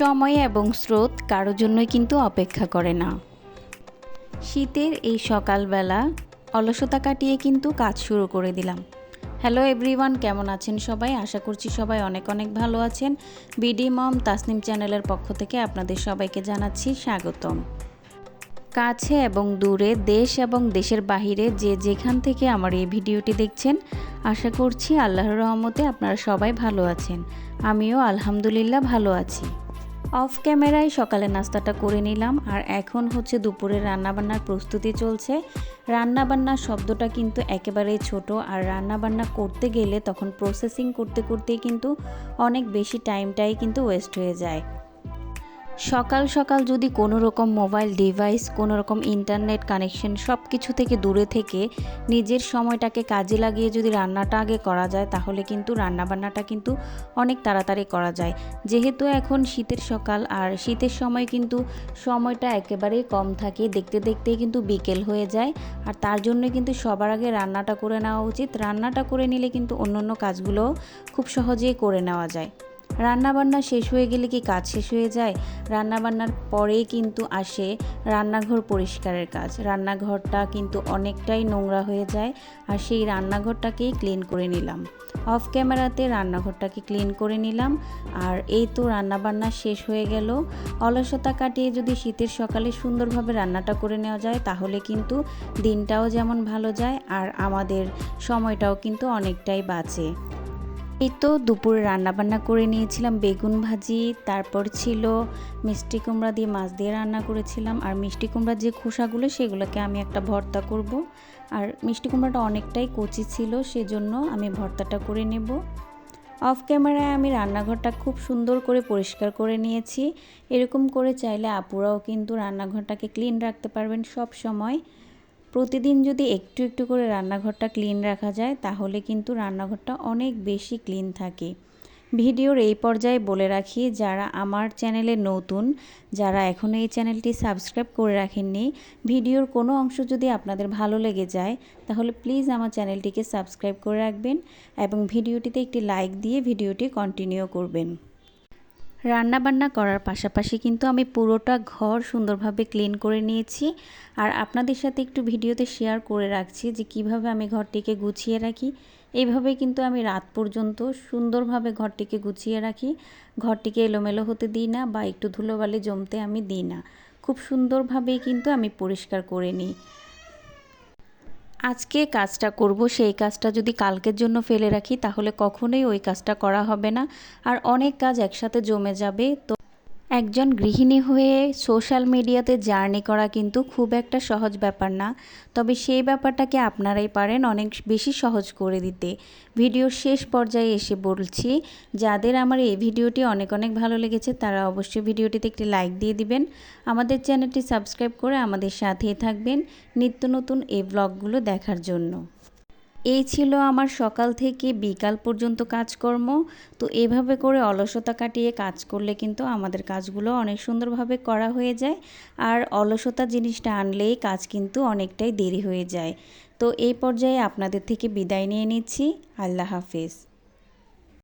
সময় এবং স্রোত কারোর জন্যই কিন্তু অপেক্ষা করে না। শীতের এই সকালবেলা অলসতা কাটিয়ে কিন্তু কাজ শুরু করে দিলাম। হ্যালো এভরিওয়ান কেমন আছেন সবাই? আশা করছি সবাই অনেক অনেক ভালো আছেন। বিডি মম তাসনিম চ্যানেলের পক্ষ থেকে আপনাদের সবাইকে জানাচ্ছি স্বাগতম। কাছে এবং দূরে দেশ এবং দেশের বাহিরে যে যেখান থেকে আমার এই ভিডিওটি দেখছেন, আশা করছি আল্লাহর রহমতে আপনারা সবাই ভালো আছেন। আমিও আলহামদুলিল্লাহ ভালো আছি। অফ ক্যামেরায় সকালে নাস্তাটা করে নিলাম, আর এখন হচ্ছে দুপুরে রান্নাবান্নার প্রস্তুতি চলছে। রান্নাবান্নার শব্দটা কিন্তু একেবারেই ছোট, আর রান্নাবান্না করতে গেলে তখন প্রসেসিং করতে, করতেই কিন্তু অনেক বেশি টাইমটাই কিন্তু ওয়েস্ট হয়ে যায়। সকাল সকাল যদি কোনো রকম মোবাইল ডিভাইস কোনো রকম ইন্টারনেট কানেকশন সব কিছু থেকে দূরে থেকে নিজের সময়টাকে কাজে লাগিয়ে যদি রান্নাটা আগে করা যায়, তাহলে কিন্তু রান্নাবান্নাটা কিন্তু অনেক তাড়াতাড়ি করা যায়। যেহেতু এখন শীতের সকাল, আর শীতের সময় কিন্তু সময়টা একেবারেই কম থাকে, দেখতে দেখতেই কিন্তু বিকেল হয়ে যায়, আর তার জন্য কিন্তু সবার আগে রান্নাটা করে নেওয়া উচিত। রান্নাটা করে নিলে কিন্তু অন্য অন্য কাজগুলো খুব সহজেই করে নেওয়া যায়। রান্নাবান্না শেষ হয়ে গেলে কি কাজ শেষ হয়ে যায়? রান্নাবান্নার পরেই কিন্তু আসে রান্নাঘর পরিষ্কারের কাজ। রান্নাঘরটা কিন্তু অনেকটাই নোংরা হয়ে যায় আর সেই রান্নাঘরটাকেই ক্লিন করে নিলাম। অফ ক্যামেরাতে রান্নাঘরটাকে ক্লিন করে নিলাম আর এই তো রান্নাবান্না শেষ হয়ে গেল। অলসতা কাটিয়ে যদি শীতের সকালে সুন্দরভাবে রান্নাটা করে নেওয়া যায়, তাহলে কিন্তু দিনটাও যেমন ভালো যায় আর আমাদের সময়টাও কিন্তু অনেকটাই বাঁচে। এই তো দুপুরে রান্নাবান্না করে নিয়েছিলাম, বেগুন ভাজি, তারপর ছিল মিষ্টি কুমড়া দিয়ে মাছ দিয়ে রান্না করেছিলাম। আর মিষ্টি কুমড়ার যে খোসাগুলো, সেগুলোকে আমি একটা ভর্তা করব। আর মিষ্টি কুমড়াটা অনেকটাই কচি ছিল, সেজন্য আমি ভর্তাটা করে নেব। অফ ক্যামেরায় আমি রান্নাঘরটা খুব সুন্দর করে পরিষ্কার করে নিয়েছি। এরকম করে চাইলে আপুরাও কিন্তু রান্নাঘরটাকে ক্লিন রাখতে পারবেন সব সময় প্রতিদিন যদি একটু একটু করে রান্নাঘরটা ক্লিন রাখা যায়, তাহলে কিন্তু রান্নাঘরটা অনেক বেশি ক্লিন থাকে। ভিডিওর এই পর্যায়ে বলে রাখি, যারা আমার চ্যানেলে নতুন, যারা এখনও এই চ্যানেলটি সাবস্ক্রাইব করে রাখেননি, ভিডিওর কোনো অংশ যদি আপনাদের ভালো লেগে যায়, তাহলে প্লিজ আমার চ্যানেলটিকে সাবস্ক্রাইব করে রাখবেন এবং ভিডিওটিতে একটি লাইক দিয়ে ভিডিওটি কন্টিনিউ করবেন। রান্না বান্না করার পাশাপাশি কিন্তু আমি পুরোটা ঘর সুন্দরভাবে ক্লিন করে নিয়েছি। আর আপনাদের সাথে একটু ভিডিওতে শেয়ার করে রাখছি যে কীভাবে আমি ঘরটিকে গুছিয়ে রাখি। এইভাবে কিন্তু আমি রাত পর্যন্ত সুন্দরভাবে ঘরটিকে গুছিয়ে রাখি। ঘরটিকে এলোমেলো হতে দিই না বা একটু ধুলোবালি জমতে আমি দিই না। খুব সুন্দরভাবেই কিন্তু আমি পরিষ্কার করে নিই। আজকে কাজটা করব, সেই কাজটা যদি কালকের জন্য ফেলে রাখি, তাহলে কখনোই ওই কাজটা করা হবে না। আর অনেক কাজ একসাথে জমে যাবে, তো একজন গৃহিণী হয়ে সোশ্যাল মিডিয়াতে জার্নি করা কিন্তু খুব একটা সহজ ব্যাপার না। তবে সেই ব্যাপারটাকে আপনারাই পারেন অনেক বেশি সহজ করে দিতে। ভিডিওর শেষ পর্যায়ে এসে বলছি, যাদের আমার এই ভিডিওটি অনেক অনেক ভালো লেগেছে, তারা অবশ্যই ভিডিওটিতে একটি লাইক দিয়ে দিবেন। আমাদের চ্যানেলটি সাবস্ক্রাইব করে আমাদের সাথেই থাকবেন নিত্য নতুন এই ব্লগগুলো দেখার জন্য। এই ছিল আমার সকাল থেকে বিকাল পর্যন্ত কাজকর্ম। তো এভাবে করে অলসতা কাটিয়ে কাজ করলে কিন্তু আমাদের কাজগুলো অনেক সুন্দরভাবে করা হয়ে যায়। আর অলসতা জিনিসটা আনলেই কাজ কিন্তু অনেকটাই দেরি হয়ে যায়। তো এই পর্যায়ে আপনাদের থেকে বিদায় নিয়ে নিচ্ছি। আল্লাহ হাফেজ।